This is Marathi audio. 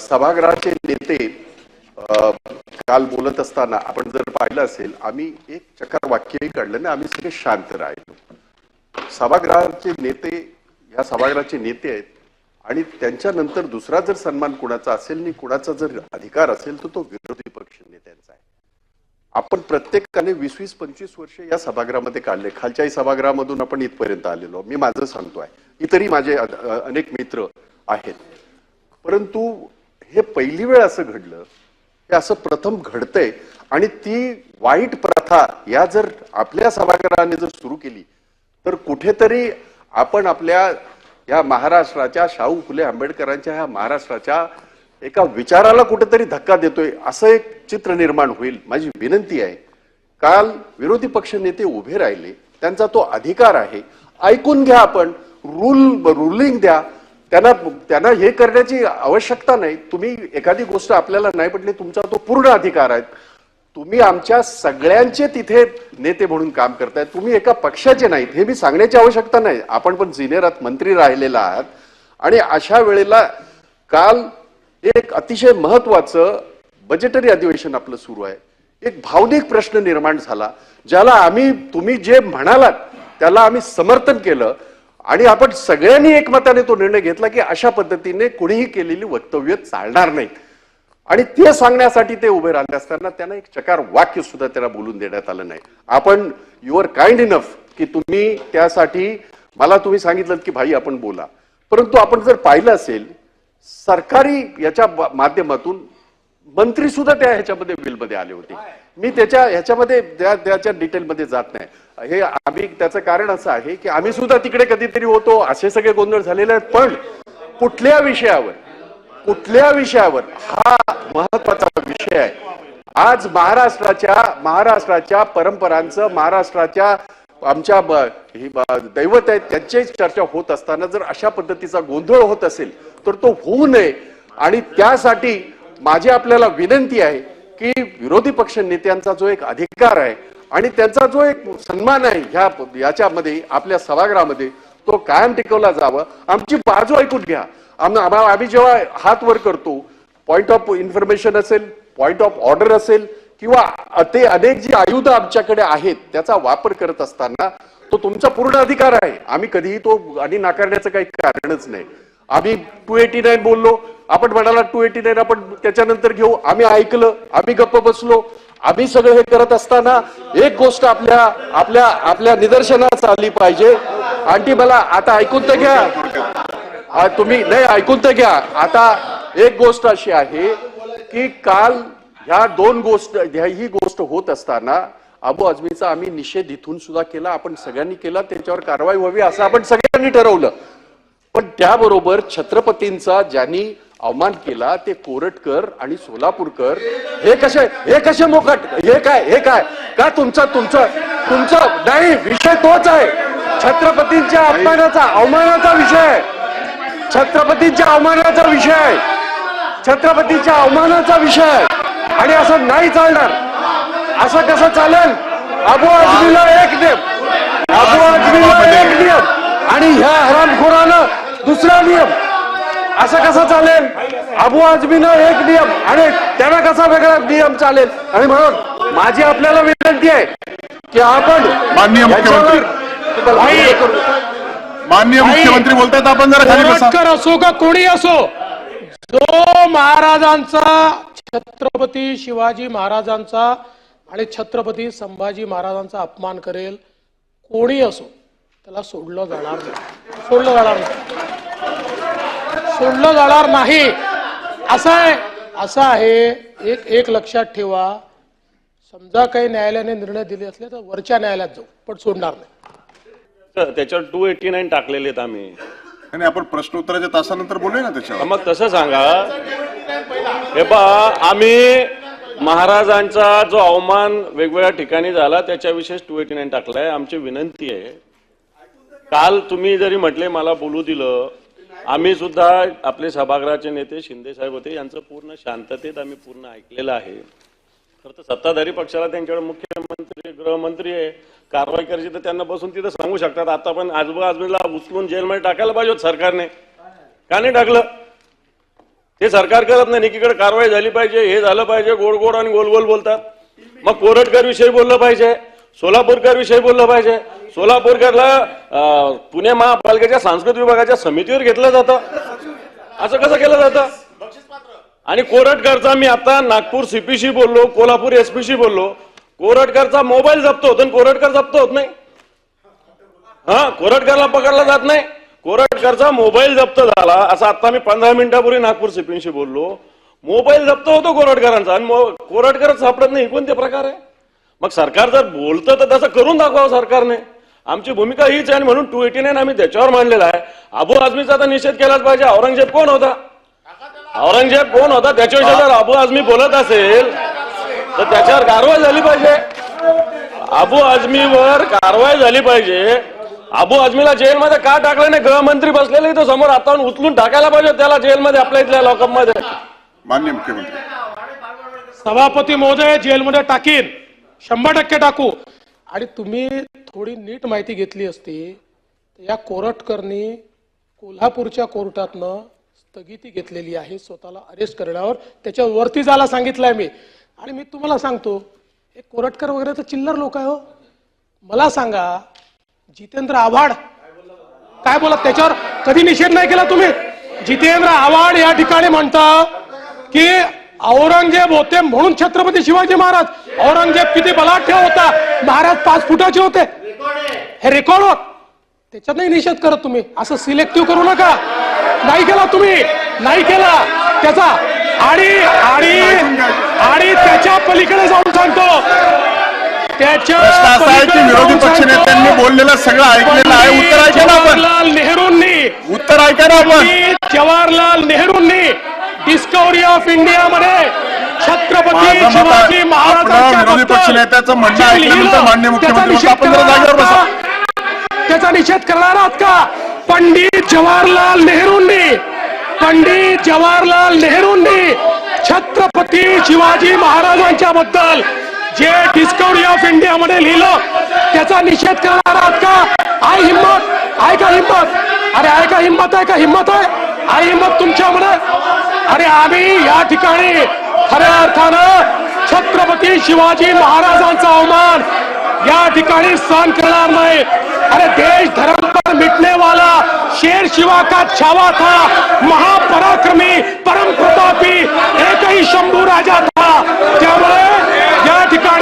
सभागृहाचे नेते काल बोलत असताना आपण जर पाहिलं असेल आम्ही एक चकार वाक्यही काढलं नाही आम्ही सगळे शांत राहिलो. सभागृहाचे नेते या सभागृहाचे नेते आहेत आणि त्यांच्यानंतर दुसरा जर सन्मान कुणाचा असेल आणि कुणाचा जर अधिकार असेल तर तो विरोधी पक्ष नेत्यांचा आहे. आपण प्रत्येकाने वीस वीस पंचवीस वर्ष या सभागृहामध्ये काढले. खालच्याही सभागृहामधून आपण इथपर्यंत आलेलो मी माझं सांगतो आहे इतरही माझे अनेक मित्र आहेत. परंतु हे पहिली वेळ असं घडलं हे असं प्रथम घडतंय आणि ती वाईट प्रथा या जर आपल्या सभागृहाने जर सुरू केली तर कुठेतरी आपण आपल्या या महाराष्ट्राच्या शाहू फुले आंबेडकरांच्या ह्या महाराष्ट्राच्या एका विचाराला कुठेतरी धक्का देतोय असं एक चित्र निर्माण होईल माझी विनंती आहे. काल विरोधी पक्ष नेते उभे राहिले त्यांचा तो अधिकार आहे. ऐकून घ्या आपण रूल रुलिंग द्या. त्यांना त्यांना हे करण्याची आवश्यकता नाही. तुम्ही एखादी गोष्ट आपल्याला नाही पडली तुमचा तो पूर्ण अधिकार आहे. तुम्ही आमच्या सगळ्यांचे तिथे नेते म्हणून काम करताय. तुम्ही एका पक्षाचे नाहीत. हे मी सांगण्याची आवश्यकता नाही. आपण पण जिनेरात मंत्री राहिलेला आहात. आणि अशा वेळेला काल एक अतिशय महत्वाचं बजेटरी अधिवेशन आपलं सुरू आहे. एक भावनिक प्रश्न निर्माण झाला ज्याला आम्ही तुम्ही जे म्हणालात त्याला आम्ही समर्थन केलं. आणि आपण सगळ्यांनी एकमताने तो निर्णय घेतला की अशा पद्धतीने कुणीही केलेली वक्तव्य चालणार नाहीत आणि ते सांगण्यासाठी ते उभे राहिले असताना त्यांना एक चकार वाक्य सुद्धा त्यांना बोलून देण्यात आलं नाही. आपण युअर काइंड इनफ की तुम्ही त्यासाठी मला तुम्ही सांगितलं की भाई आपण बोला. परंतु आपण जर पाहिलं असेल सरकारी याच्या माध्यमातून मंत्री सुद्धा त्या ह्याच्यामध्ये बिलमध्ये आले होते. मी त्याच्या ह्याच्यामध्ये त्याच्या डिटेलमध्ये जात नाही. हे आम्ही त्याचं कारण असं आहे की आम्ही सुद्धा तिकडे कधीतरी होतो असे सगळे गोंधळ झालेले आहेत. पण कुठल्या विषयावर कुठल्या विषयावर हा महत्त्वाचा विषय आहे. आज महाराष्ट्राच्या महाराष्ट्राच्या परंपरांचं महाराष्ट्राच्या आमच्या दैवत आहेत त्यांची चर्चा होत असताना जर अशा पद्धतीचा गोंधळ होत असेल तर तो होऊ नये. आणि त्यासाठी माझी आपल्याला विनंती आहे की विरोधी पक्ष नेत्यांचा जो एक अधिकार आहे आणि त्यांचा जो एक सन्मान आहे ह्या याच्यामध्ये आपल्या सभागृहामध्ये तो कायम टिकवला जावं. आमची बाजू ऐकून घ्या. आम्ही जेव्हा हात वर करतो पॉइंट ऑफ इन्फॉर्मेशन असेल पॉइंट ऑफ ऑर्डर असेल किंवा ते अनेक जी आयुध आमच्याकडे आहेत त्याचा वापर करत असताना तो तुमचा पूर्ण अधिकार आहे. आम्ही कधीही तो आणि नाकारण्याचं काही कारणच नाही. आम्ही टू एटी नाईन बोललो आपण म्हणाला टू एटी नाईन आपण त्याच्यानंतर घेऊ. आम्ही ऐकलं आम्ही गप्प बसलो. आम्ही सगळं हे करत असताना एक गोष्ट आपल्या आपल्या आपल्या निदर्शनास आली पाहिजे. आणि मला आता ऐकून तर घ्या. तुम्ही नाही ऐकून तर घ्या. आता एक गोष्ट अशी आहे की काल ह्या दोन गोष्ट ह्या ही गोष्ट होत असताना अबू आझमीचा आम्ही निषेध इथून सुद्धा केला. आपण सगळ्यांनी केला. त्याच्यावर कारवाई व्हावी असं आपण सगळ्यांनी ठरवलं. पण त्याबरोबर छत्रपतींचा ज्यांनी अवमान केला ते कोरटकर आणि सोलापूरकर हे कसे हे कसे मोकट हे काय हे काय? का तुमचा तुमचं तुमचं नाही विषय तोच आहे. छत्रपतींच्या अपमानाचा अवमानाचा विषय छत्रपतींच्या अवमानाचा विषय छत्रपतीच्या अवमानाचा विषय आणि असं नाही चालणार. असं कसं चालेल? अबू आजमीला एक देव अबू आजमी एक नियम आणि ह्या हरामखोरानं दुसरा नियम. असं कसं चालेल? अबू आजमीनं एक नियम आणि त्यांना कसा वेगळा नियम चालेल? आणि म्हणून माझी आपल्याला विनंती आहे की आपण माननीय मुख्यमंत्री. माननीय मुख्यमंत्री बोलतायत आपण जरा खाली असो का कोणी असो? जो महाराजांचा छत्रपती शिवाजी महाराजांचा आणि छत्रपती संभाजी महाराजांचा अपमान करेल कोणी असो त्याला सोडलं जाणार नाही. सोडलं जाणार नाही. सोडलं जाणार नाही. असं आहे असं आहे. एक एक लक्षात ठेवा. समजा काही न्यायालयाने निर्णय दिले असले तर वरच्या न्यायालयात जाऊ पण सोडणार नाही. तर त्याच्यावर टू एटी नाईन टाकलेले आहेत आम्ही. आणि आपण प्रश्नोत्तराच्या तासानंतर बोलूया ना त्याच्यावर. मग तसं सांगा. हे पा आम्ही महाराजांचा जो अवमान वेगवेगळ्या ठिकाणी झाला त्याच्याविषयीच टू एटी नाईन टाकलाय. आमची विनंती आहे. काल तुम्ही जरी म्हटले मला बोलू दिलं आम्ही सुद्धा आपले सभागृहाचे नेते शिंदे साहेब होते यांचं पूर्ण शांततेत आम्ही पूर्ण ऐकलेलं आहे. खरं तर सत्ताधारी पक्षाला त्यांच्याकडे मुख्यमंत्री गृहमंत्री आहे. कारवाई करायची तर त्यांना बसून तिथं सांगू शकतात. आता पण आजोबा आजमीला उचलून जेलमध्ये टाकायला पाहिजे सरकारने. का नाही टाकलं? हे सरकार करत नाही. एकीकडे कारवाई झाली पाहिजे हे झालं पाहिजे गोड गोड आणि गोल गोल बोलतात. मग कोरटकर विषयी बोललं पाहिजे सोलापूरकर विषयी बोललं पाहिजे. सोलापूरकरला पुणे महापालिकेच्या सांस्कृतिक विभागाच्या समितीवर घेतलं जातं. असं कसं केलं जातं? आणि कोरटकरचा मी आता नागपूर सीपीशी बोललो कोल्हापूर एसपीशी बोललो. कोरटकरचा मोबाईल जप्त होतो आणि कोरटकर जप्त होत नाही. हा कोरटकरला पकडला जात नाही. कोरटकरचा मोबाईल जप्त झाला असं आता मी पंधरा मिनिटापूर्वी नागपूर सीपीशी बोललो. मोबाईल जप्त होतो कोरटकरांचा आणि मो- सापडत नाही कोणते प्रकार आहे? मग सरकार जर बोलतं तर तसं करून दाखवावं सरकारने. आमची भूमिका हीच आहे आणि म्हणून टू एटी नाईन आम्ही त्याच्यावर मांडलेला आहे. अबू आझमीचा तर निषेध केलाच पाहिजे. औरंगजेब कोण होता? औरंगजेब कोण होता? त्याच्याविषयी जर अबू आझमी बोलत असेल तर त्याच्यावर कारवाई झाली पाहिजे. अबू आझमीवर कारवाई झाली पाहिजे. अबू आझमीला जेलमध्ये का टाकलं नाही? गृहमंत्री बसलेले इथं समोर आता उचलून टाकायला पाहिजे त्याला जेलमध्ये आपल्या इथल्या लॉकअपमध्ये मान्य मुख्यमंत्री. सभापती महोदय जेलमध्ये टाकीन. शंभर टक्के टाकू. आणि तुम्ही थोडी नीट माहिती घेतली असती तर या कोरटकरनी कोल्हापूरच्या कोर्टातनं स्थगिती घेतलेली आहे स्वतःला अरेस्ट करण्यावर. त्याच्यावरती जायला सांगितलंय मी. आणि मी तुम्हाला सांगतो हे कोरटकर वगैरे तर चिल्लर लोक आहे हो. मला सांगा जितेंद्र आव्हाड काय बोला त्याच्यावर? कधी निषेध नाही केला तुम्ही? जितेंद्र आव्हाड या ठिकाणी म्हणता की औरंगजेब होते म्हणून छत्रपती शिवाजी महाराज. औरंगजेब किती बलाढ्य होता? महाराज पाच फुटाचे होते. हे रेकॉर्ड होत त्याच्यातही निषेध करत तुम्ही. असं सिलेक्टिव्ह करू नका. नाही केला तुम्ही. नाही केला. त्याचा आणि आणि आणि त्याच्या पलीकडे जाऊन सांगतो. त्याच्या विरोधी जाऊन पक्षनेत्यांनी सांगतो, बोललेलं सगळं ऐकलेलं आहे. उत्तर ऐका ना जवाहरलाल नेहरूंनी. उत्तर ऐका ना आपण. जवाहरलाल नेहरूंनी डिस्कवरी ऑफ इंडिया मध्ये छत्रपती शिवाजी आपलं विरोधी पक्षनेत्याचं म्हणणं ऐकल्यानंतर त्याचा मुख्यमंत्री आपण जरा जागेवर बसा. त्याचा निषेध करणार आहात का? पंडित जवाहरलाल नेहरूंनी पंडित जवाहरलाल नेहरूंनी छत्रपती शिवाजी महाराजांच्या बद्दल जे डिस्कवरी ऑफ इंडिया मध्ये लिहिलं त्याचा निषेध करणार आहात का? आय हिंमत आहे का हिंमत? अरे आहे का हिंमत आहे का हिंमत आहे? आहे हिंमत तुमच्यामध्ये? अरे आम्ही या ठिकाणी खऱ्या अर्थानं छत्रपती शिवाजी महाराजांचा अवमान या ठिकाणी सहन करणार नाही. अरे देश धर्म पर मिटने वाला शेर शिवा का छावा था महापराक्रमी परम प्रतापी एकही शंभू राजा था. त्यामुळे या ठिकाणी